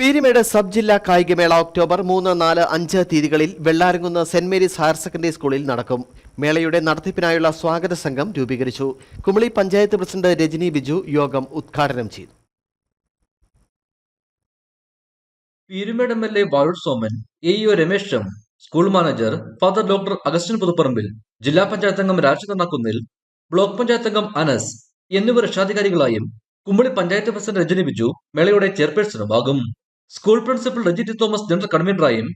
Peermade sub ജില്ലാ കായികമേള October മൂന്ന് നാല് അഞ്ച് തീയതികളിൽ Vellaramkunnu saint Mary's higher secondary സ്കൂളിൽ നടക്കും. മേളയുടെ നടത്തിപ്പിനായുള്ള സ്വാഗത സംഘം രൂപീകരിച്ചു. കുമളി പഞ്ചായത്ത് പ്രസിഡന്റ് രജനി ബിജു യോഗം ഉദ്ഘാടനം ചെയ്തു. Peerumedu M L A Soman A EO Ramesh school manager father doctor Augustine Puthupparambil ജില്ലാ പഞ്ചായത്ത് അംഗം രാജ് നന്നാക്കുന്നിൽ ബ്ലോക്ക് പഞ്ചായത്ത് അംഗം അനസ് എന്നിവർ രക്ഷാധികാരികളായും കുമ്പളി പഞ്ചായത്ത് പ്രസിഡന്റ് രജനി ബിജു മേളയുടെ ചെയർപേഴ്സണുമാകും. School principal Rejitty Thomas general കൺവീനറായും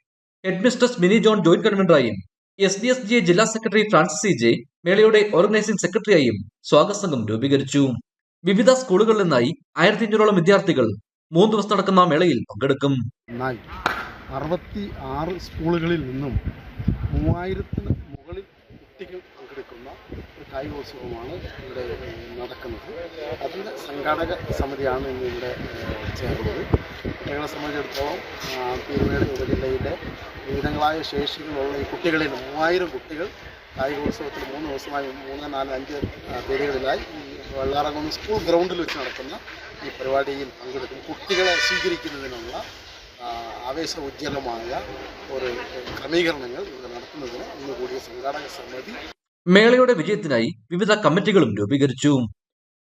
head Mini John joint കൺവീനറായും എസ് ഡി എസ് ജി ജില്ലാ സെക്രട്ടറി ഫ്രാൻസിസ് സി ജെ മേളയുടെ organising സെക്രട്ടറിയായും സ്വാഗത സംഘം രൂപീകരിച്ചു. വിവിധ സ്കൂളുകളിൽ നിന്നായി ആയിരത്തി അഞ്ഞൂറോളം വിദ്യാർത്ഥികൾ മൂന്ന് ദിവസം നടക്കുന്ന മേളയിൽ പങ്കെടുക്കും. അറുപത്തി ആറ് സ്കൂളുകളിൽ നിന്നും മൂവായിരത്തിന് മുകളിൽ കുട്ടികൾ പങ്കെടുക്കുന്ന ഒരു കായികോത്സവമാണ് ഇവിടെ നടക്കുന്നത്. അതിന്റെ സംഘാടക സമിതിയാണ് ഇന്ന് ഇവിടെ ചേർന്നത് ഞങ്ങളെ സംബന്ധിച്ചിടത്തോളം തിരുവേട് ഉപജില്ലയിലെ വിവിധങ്ങളായ ശേഷികളുള്ള ഈ കുട്ടികളിൽ മൂവായിരം കുട്ടികൾ കായികോത്സവത്തിൽ മൂന്ന് ദിവസമായി മൂന്ന് നാല് അഞ്ച് പേരുകളിലായി ഈ വെള്ളാറങ്ങുന്ന സ്കൂൾ ഗ്രൗണ്ടിൽ വെച്ച് നടക്കുന്ന ഈ പരിപാടിയിൽ പങ്കെടുക്കും. കുട്ടികളെ സ്വീകരിക്കുന്നതിനുള്ള ആവേശ ഉജ്ജ്വലമായ ഒരു ക്രമീകരണങ്ങൾ ഇവിടെ നടത്തുന്നതിന് ഇന്ന് കൂടിയ സംഘാടക സമിതി മേളയുടെ വിജയത്തിനായി വിവിധ കമ്മിറ്റികളും രൂപീകരിച്ചു.